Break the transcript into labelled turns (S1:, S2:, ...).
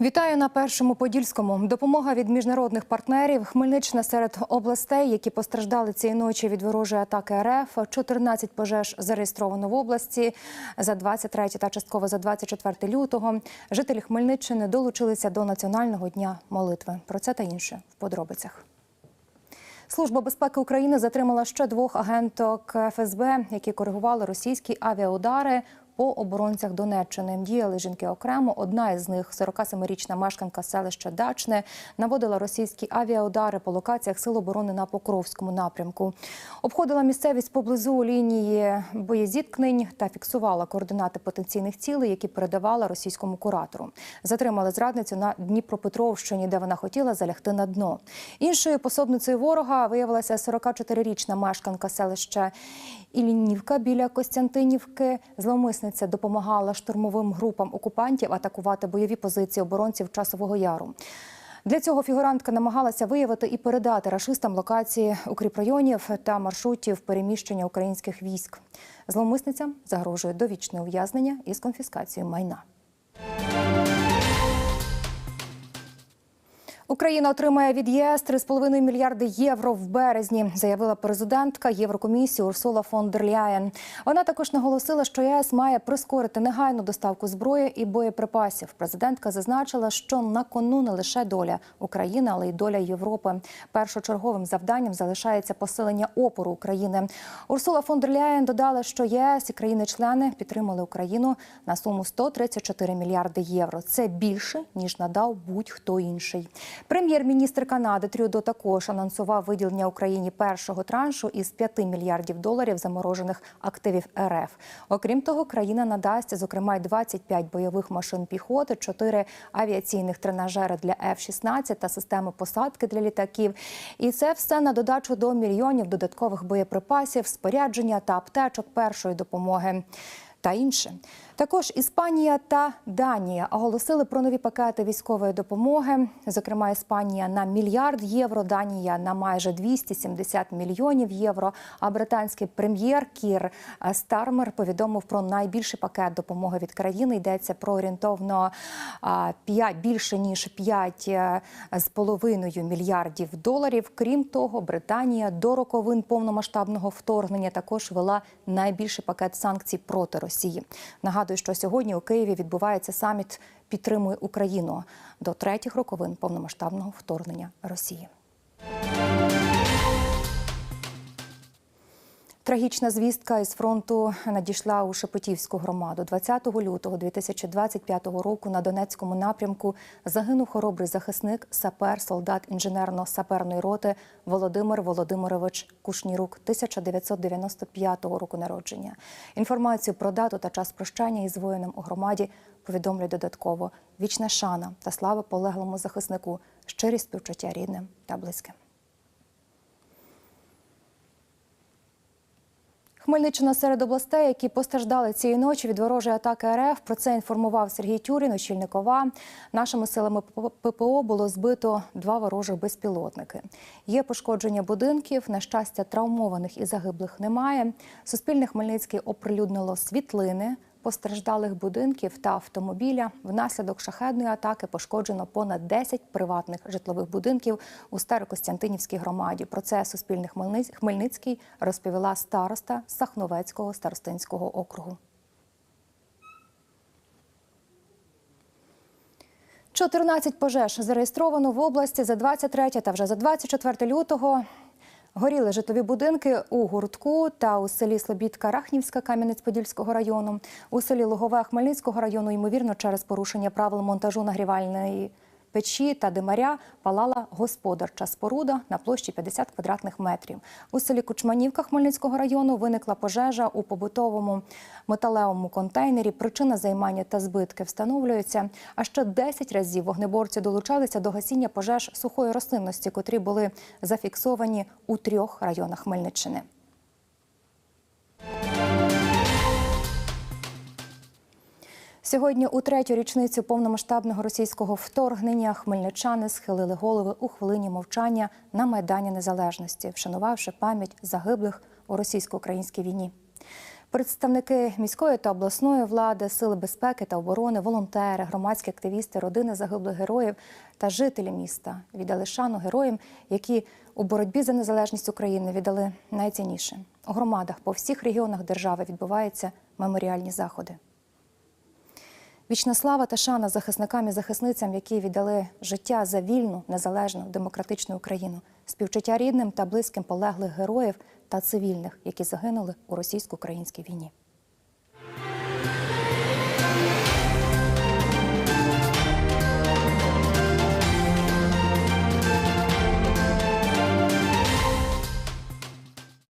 S1: Вітаю на першому подільському. Допомога від міжнародних партнерів. Хмельниччина серед областей, які постраждали цієї ночі від ворожої атаки РФ. 14 пожеж зареєстровано в області за 23 та частково за 24 лютого. Жителі Хмельниччини долучилися до національного дня молитви. Про це та інше в подробицях. Служба безпеки України затримала ще двох агенток ФСБ, які коригували російські авіаудари по оборонцях Донеччини. Діяли жінки окремо. Одна із них, 47-річна мешканка селища Дачне, наводила російські авіаудари по локаціях Сил оборони на Покровському напрямку. Обходила місцевість поблизу лінії боєзіткнень та фіксувала координати потенційних цілей, які передавала російському куратору. Затримали зрадницю на Дніпропетровщині, де вона хотіла залягти на дно. Іншою пособницею ворога виявилася 44-річна мешканка селища Ілінівка біля Костянтинівки. Зловмисниця допомагала штурмовим групам окупантів атакувати бойові позиції оборонців часового яру. Для цього фігурантка намагалася виявити і передати рашистам локації укріпрайонів та маршрутів переміщення українських військ. Зловмисницям загрожує довічне ув'язнення із конфіскацією майна. Україна отримає від ЄС 3,5 мільярди євро в березні, заявила президентка Єврокомісії Урсула фон дер Ляєн. Вона також наголосила, що ЄС має прискорити негайну доставку зброї і боєприпасів. Президентка зазначила, що на кону не лише доля України, але й доля Європи. Першочерговим завданням залишається посилення опору України. Урсула фон дер Ляєн додала, що єС і країни-члени підтримали Україну на суму 134 мільярди євро. Це більше ніж надав будь-хто інший. Прем'єр-міністр Канади Трюдо також анонсував виділення Україні першого траншу із 5 мільярдів доларів заморожених активів РФ. Окрім того, країна надасть зокрема й 25 бойових машин піхоти, 4 авіаційних тренажери для F-16 та системи посадки для літаків. І це все на додачу до мільйонів додаткових боєприпасів, спорядження та аптечок першої допомоги. Та інше також Іспанія та Данія оголосили про нові пакети військової допомоги. Зокрема, Іспанія на мільярд євро, Данія на майже 270 мільйонів євро. А британський прем'єр Кір Стармер повідомив про найбільший пакет допомоги від країни. Йдеться про орієнтовно 5, більше ніж 5 з половиною мільярдів доларів. Крім того, Британія до роковин повномасштабного вторгнення також вела найбільший пакет санкцій проти Росії. Нагадую, що сьогодні у Києві відбувається саміт підтримує Україну до третіх роковин повномасштабного вторгнення Росії. Трагічна звістка із фронту надійшла у Шепетівську громаду. 20 лютого 2025 року на Донецькому напрямку загинув хоробрий захисник, сапер, солдат інженерно-саперної роти Володимир Володимирович Кушнірук, 1995 року народження. Інформацію про дату та час прощання із воїном у громаді повідомлює додатково. Вічна шана та слава полеглому захиснику, щирі співчуття рідним та близьким. Хмельниччина серед областей, які постраждали цієї ночі від ворожої атаки РФ. Про це інформував Сергій Тюрін, очільник ОВА. Нашими силами ППО було збито два ворожих безпілотники. Є пошкодження будинків. На щастя, травмованих і загиблих немає. Суспільне Хмельницький оприлюднило світлини. Постраждалих будинків та автомобіля внаслідок шахедної атаки пошкоджено понад 10 приватних житлових будинків у Старокостянтинівській громаді. Про це Суспільне Хмельницький розповіла староста Сахновецького старостинського округу. 14 пожеж зареєстровано в області за 23 та вже за 24 лютого. Горіли житлові будинки у гуртку та у селі Слобідка Рахнівська Кам'янець-Подільського району, у селі Логове Хмельницького району, ймовірно, через порушення правил монтажу нагрівальної печі та димаря палала господарча споруда на площі 50 квадратних метрів. У селі Кучманівка Хмельницького району виникла пожежа у побутовому металевому контейнері. Причина займання та збитки встановлюються. А ще 10 разів вогнеборці долучалися до гасіння пожеж сухої рослинності, котрі були зафіксовані у трьох районах Хмельниччини. Сьогодні, у третю річницю повномасштабного російського вторгнення, хмельничани схилили голови у хвилині мовчання на майдані Незалежності, вшанувавши пам'ять загиблих у російсько-українській війні. Представники міської та обласної влади, сили безпеки та оборони, волонтери, громадські активісти, родини загиблих героїв та жителі міста віддали шану героям, які у боротьбі за незалежність України віддали найцінніше. У громадах по всіх регіонах держави відбуваються меморіальні заходи. Вічна слава та шана захисникам і захисницям, які віддали життя за вільну, незалежну, демократичну Україну, співчуття рідним та близьким полеглих героїв та цивільних, які загинули у російсько-українській війні.